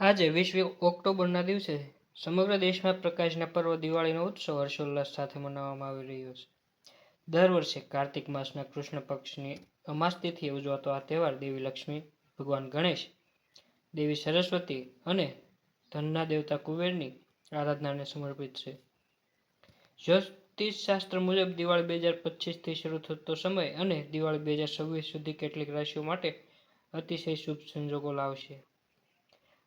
આજે વીસમી ઓક્ટોબરના દિવસે સમગ્ર દેશમાં પ્રકાશના પર્વ દિવાળીનો ઉત્સવ હર્ષોલ્લાસ સાથે મનાવવામાં આવી રહ્યો છે. દર વર્ષે કાર્તિક માસના કૃષ્ણ પક્ષની અમાસ તિથિએ ઉજવાતો આ તહેવાર દેવી લક્ષ્મી, ભગવાન ગણેશ, દેવી સરસ્વતી અને ધનના દેવતા કુબેરની આરાધનાને સમર્પિત છે. જ્યોતિષ શાસ્ત્ર મુજબ દિવાળી બે હજાર પચીસથી શરૂ થતો સમય અને દિવાળી બે હજાર છવ્વીસ સુધી કેટલીક રાશિઓ માટે અતિશય શુભ સંજોગો લાવશે.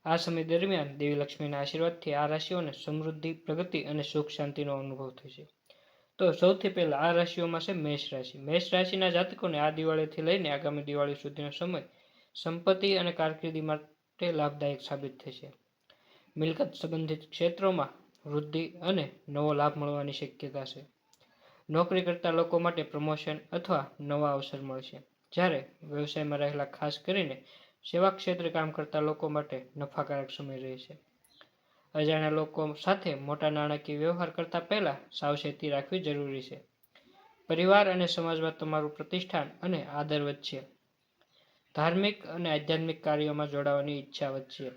આ સમય દરમિયાન દેવી લક્ષ્મીના આશીર્વાદથી આ રાશિઓને સમૃદ્ધિ, પ્રગતિ અને સુખ શાંતિનો અનુભવ થશે તો સૌથી પહેલા આ રાશિઓમાં છે મેષ રાશિ. મેષ રાશિના જાતકોને આ દિવાળીથી લઈને આગામી દિવાળી સુધીનો સમય સંપત્તિ અને કારકિર્દી માટે લાભદાયક સાબિત થશે મિલકત સંબંધિત ક્ષેત્રોમાં વૃદ્ધિ અને નવો લાભ મળવાની શક્યતા છે. નોકરી કરતા લોકો માટે પ્રમોશન અથવા નવા અવસર મળશે જ્યારે વ્યવસાયમાં રહેલા ખાસ કરીને સેવા ક્ષેત્રે કામ કરતા લોકો માટે નફાકારક સમય રહેશે અજાણ્યા લોકો સાથે મોટા નાણાકીય વ્યવહાર કરતા પહેલા સાવચેતી રાખવી જરૂરી છે. પરિવાર અને સમાજમાં તમારું પ્રતિષ્ઠાન અને આદર વધશે. ધાર્મિક અને આધ્યાત્મિક કાર્યોમાં જોડાવાની ઈચ્છા વધશે.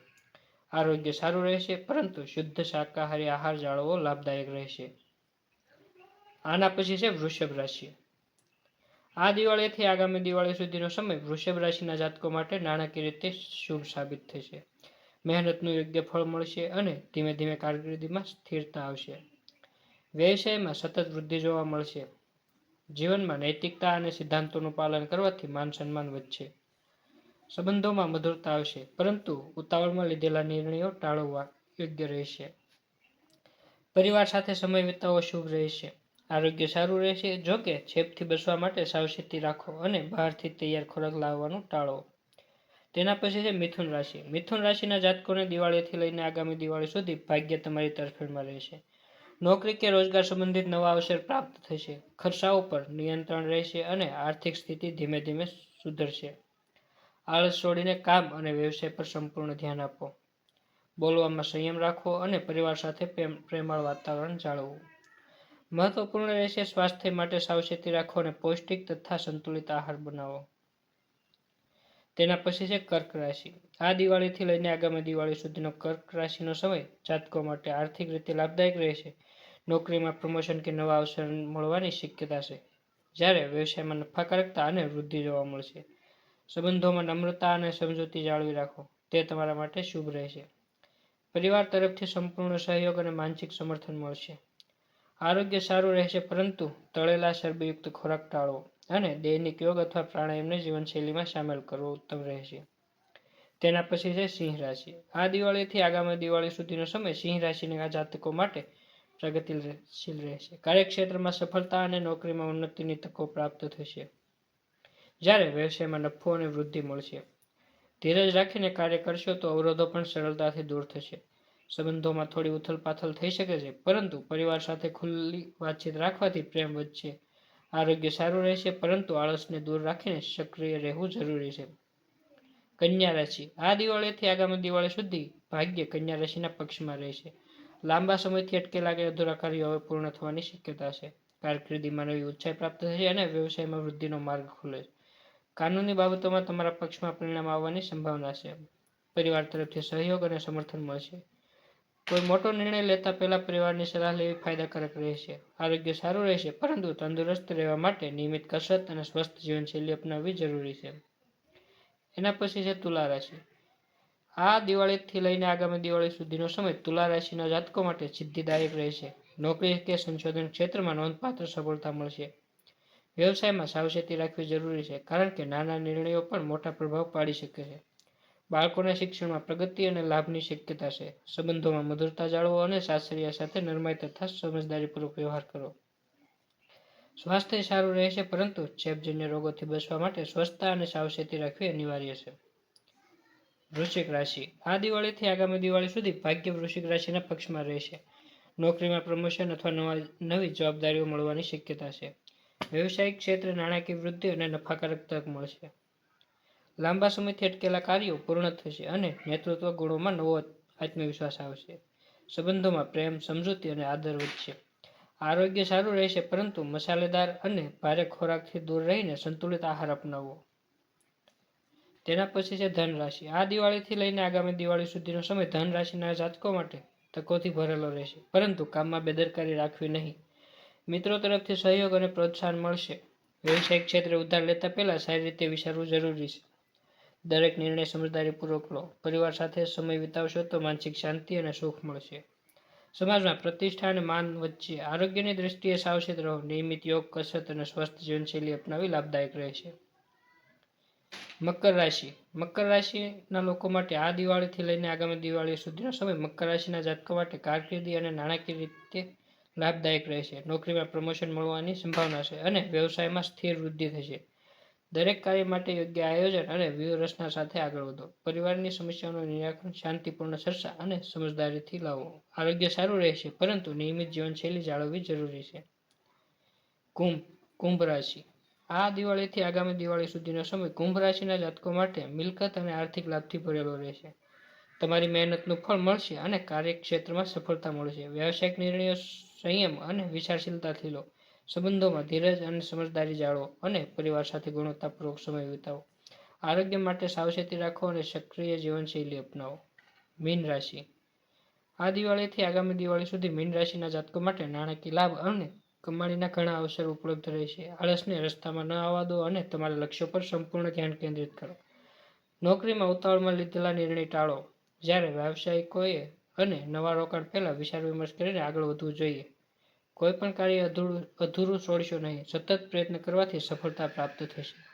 આરોગ્ય સારું રહેશે, પરંતુ શુદ્ધ શાકાહારી આહાર જાળવવો લાભદાયક રહેશે. આના પછી છે વૃષભ રાશિ. આ દિવાળીથી આગામી દિવાળી સુધીનો સમય વૃષભ રાશિના જાતકો માટે નાણાકીય રીતે શુભ સાબિત થશે. મહેનતનું યોગ્ય ફળ મળશે અને ધીમે ધીમે કારકિર્દીમાં સ્થિરતા આવશે. વ્યવસાયમાં સતત વૃદ્ધિ જોવા મળશે. જીવનમાં નૈતિકતા અને સિદ્ધાંતોનું પાલન કરવાથી માન સન્માન વધશે. સંબંધોમાં મધુરતા આવશે, પરંતુ ઉતાવળમાં લીધેલા નિર્ણયો ટાળવવા યોગ્ય રહેશે. પરિવાર સાથે સમય વિતાવવો શુભ રહેશે. આરોગ્ય સારું રહેશે, જો કે ચેપથી બચવા માટે સાવચેતી રાખો અને બહારથી તૈયાર ખોરાક લાવવાનું ટાળો. તેના પછી છે મિથુન રાશિ. મિથુન રાશિના જાતકોને દિવાળીથી લઈને આગામી દિવાળી સુધી ભાગ્ય તમારી તરફેણમાં રહેશે. નોકરી કે રોજગાર સંબંધિત નવા અવસર પ્રાપ્ત થશે. ખર્ચાઓ પર નિયંત્રણ રહેશે અને આર્થિક સ્થિતિ ધીમે ધીમે સુધરશે. આળસ છોડીને કામ અને વ્યવસાય પર સંપૂર્ણ ધ્યાન આપો. બોલવામાં સંયમ રાખવો અને પરિવાર સાથે પ્રેમાળ વાતાવરણ જાળવવું મહત્વપૂર્ણ રહેશે સ્વાસ્થ્ય માટે સાવચેતી રાખો અને પૌષ્ટિક તથા સંતુલિત આહાર બનાવો. તેના પછી છે કર્ક રાશિ. આ દિવાળીથી લઈને આગામી દિવાળી સુધીનો કર્ક રાશિનો સમય જાતકો માટે આર્થિક રીતે લાભદાયક રહેશે. નોકરીમાં પ્રમોશન કે નવા અવસર મળવાની શક્યતા છે. જ્યારે વ્યવસાયમાં નફાકારકતા અને વૃદ્ધિ જોવા મળશે. સંબંધોમાં નમ્રતા અને સમજૂતી જાળવી રાખો. તે તમારા માટે શુભ રહેશે. પરિવાર તરફથી સંપૂર્ણ સહયોગ અને માનસિક સમર્થન મળશે. આરોગ્ય સારું રહેશે, પરંતુ તળેલા ચરબીયુક્ત ખોરાક ટાળવો અને દૈનિક યોગ અથવા પ્રાણાયામને જીવનશૈલીમાં સામેલ કરવો ઉત્તમ રહેશે. તેના પછી છે સિંહ રાશિ. આ દિવાળીથી આગામી દિવાળી સુધીનો સમય સિંહ રાશિના જાતકો માટે પ્રગતિશીલ રહેશે. કાર્યક્ષેત્રમાં સફળતા અને નોકરીમાં ઉન્નતિની તકો પ્રાપ્ત થશે. જ્યારે વ્યવસાયમાં નફો અને વૃદ્ધિ મળશે. ધીરજ રાખીને કાર્ય કરશો તો અવરોધો પણ સરળતાથી દૂર થશે. સંબંધોમાં થોડી ઉથલપાથલ થઈ શકે છે, પરંતુ પરિવાર સાથે ખુલ્લી વાતચીત રાખવાથી પ્રેમ વધશે, આરોગ્ય સારું રહેશે, પરંતુ આળસને દૂર રાખીને સક્રિય રહેવું જરૂરી છે. કન્યા રાશિ. આ દિવાળીથી આગામી દિવાળી સુધી ભાગ્ય કન્યા રાશિના પક્ષમાં રહેશે. લાંબા સમયથી અટકેલા કે અધૂરા કાર્યો હવે પૂર્ણ થવાની શક્યતા છે. કારકિર્દીમાં નવી ઊંચાઈ પ્રાપ્ત થશે અને વ્યવસાયમાં વૃદ્ધિનો માર્ગ ખુલે છે. કાનૂની બાબતોમાં તમારા પક્ષમાં પરિણામ આવવાની સંભાવના છે. પરિવાર તરફથી સહયોગ અને સમર્થન મળશે. કોઈ મોટો નિર્ણય લેતા પહેલા પરિવારની સલાહ લેવી ફાયદાકારક રહેશે, આરોગ્ય સારું રહેશે, પરંતુ તંદુરસ્ત રહેવા માટે નિયમિત કસરત અને સ્વસ્થ જીવનશૈલી અપનાવવી જરૂરી છે. એના પછી છે તુલા રાશિ. આ દિવાળીથી લઈને આગામી દિવાળી સુધીનો સમય તુલા રાશિના જાતકો માટે સિદ્ધિદાયક રહેશે. નોકરી કે સંશોધન ક્ષેત્રમાં નોંધપાત્ર સફળતા મળશે. વ્યવસાયમાં સાવચેતી રાખવી જરૂરી છે, કારણ કે નાના નિર્ણયો પણ મોટા પ્રભાવ પાડી શકે છે. બાળકોના શિક્ષણમાં પ્રગતિ અને લાભની શક્યતા છે. સંબંધોમાં મધુરતા જાળવો અને સાસરિયા સાથે નરમાઈ તથા સમજદારીપૂર્વક વ્યવહાર કરો સ્વાસ્થ્ય સારું રહેશે પરંતુ ચેપજન્ય રોગોથી બચવા માટે સ્વચ્છતા અને સાવચેતી રાખવી અનિવાર્ય છે. વૃશ્ચિક રાશિ. આ દિવાળીથી આગામી દિવાળી સુધી ભાગ્ય વૃશ્ચિક રાશિના પક્ષમાં રહેશે. નોકરીમાં પ્રમોશન અથવા નવા, નવી જવાબદારીઓ મળવાની શક્યતા છે. વ્યવસાયિક ક્ષેત્રે નાણાકીય વૃદ્ધિ અને નફાકારક તક મળશે. લાંબા સમયથી અટકેલા કાર્યો પૂર્ણ થશે અને નેતૃત્વ ગુણોમાં નવો આત્મવિશ્વાસ આવશે. સંબંધોમાં પ્રેમ, સમજૂતી અને આદર વધશે. આરોગ્ય સારું રહેશે, પરંતુ મસાલેદાર અને ભારે ખોરાકથી દૂર રહીને સંતુલિત આહાર અપનાવવો. તેના પછી છે ધન રાશિ આ દિવાળીથી લઈને આગામી દિવાળી સુધીનો સમય ધન રાશિના જાતકો માટે તકોથી ભરેલો રહેશે, પરંતુ કામમાં બેદરકારી રાખવી નહીં. મિત્રો તરફથી સહયોગ અને પ્રોત્સાહન મળશે. વ્યવસાયિક ક્ષેત્રે ઉધાર લેતા પહેલાં સારી રીતે વિચારવું જરૂરી છે. દરેક નિર્ણય સમજદારીપૂર્વક લો. પરિવાર સાથે સમય વિતાવશો તો માનસિક શાંતિ અને સુખ મળશે. સમાજમાં પ્રતિષ્ઠા અને માન વચ્ચે આરોગ્યની દ્રષ્ટિએ સાવચેત રહો. નિયમિત યોગ, કસરત અને સ્વસ્થ જીવનશૈલી અપનાવી લાભદાયક રહેશે. મકર રાશિ. મકર રાશિના લોકો માટે આ દિવાળીથી લઈને આગામી દિવાળી સુધીનો સમય મકર રાશિના જાતકો માટે કારકિર્દી અને નાણાકીય રીતે લાભદાયક રહેશે. નોકરીમાં પ્રમોશન મળવાની સંભાવના છે અને વ્યવસાયમાં સ્થિર વૃદ્ધિ થશે. દરેક કાર્ય માટે યોગ્ય આયોજન અને વ્યૂહરચના સાથે આગળ વધો. પરિવારની સમસ્યાઓનું નિરાકરણ, શાંતિપૂર્ણ ચર્ચા અને સમજદારીથી લાવો. આરોગ્ય સારું રહેશે, પરંતુ નિયમિત જીવનશૈલી જાળવવી જરૂરી છે. કુંભ કુંભ રાશિ. આ દિવાળીથી આગામી દિવાળી સુધીનો સમય કુંભ રાશિના જાતકો માટે મિલકત અને આર્થિક લાભથી ભરેલો રહેશે. તમારી મહેનતનું ફળ મળશે અને કાર્યક્ષેત્રમાં સફળતા મળશે. વ્યવસાયિક નિર્ણયો, સંયમ અને વિચારશીલતાથી લો. સંબંધોમાં ધીરજ અને સમજદારી જાળવો અને પરિવાર સાથે ગુણવત્તાપૂર્વક સમય વિતાવો. આરોગ્ય માટે સાવચેતી રાખો અને સક્રિય જીવનશૈલી અપનાવો. મીન રાશિ. આ દિવાળીથી આગામી દિવાળી સુધી મીન રાશિના જાતકો માટે નાણાકીય લાભ અને કમાણીના ઘણા અવસર ઉપલબ્ધ રહેશે. આળસને રસ્તામાં ન આવવા દો અને તમારા લક્ષ્યો પર સંપૂર્ણ ધ્યાન કેન્દ્રિત કરો. નોકરીમાં ઉતાવળમાં લીધેલા નિર્ણય ટાળો. જ્યારે વ્યાવસાયિકોએ અને નવા રોકાણ પહેલાં વિચાર વિમર્શ કરીને આગળ વધવું જોઈએ. કોઈ પણ કાર્ય અધૂરું અધૂરું છોડશો નહીં. સતત પ્રયત્ન કરવાથી સફળતા પ્રાપ્ત થશે.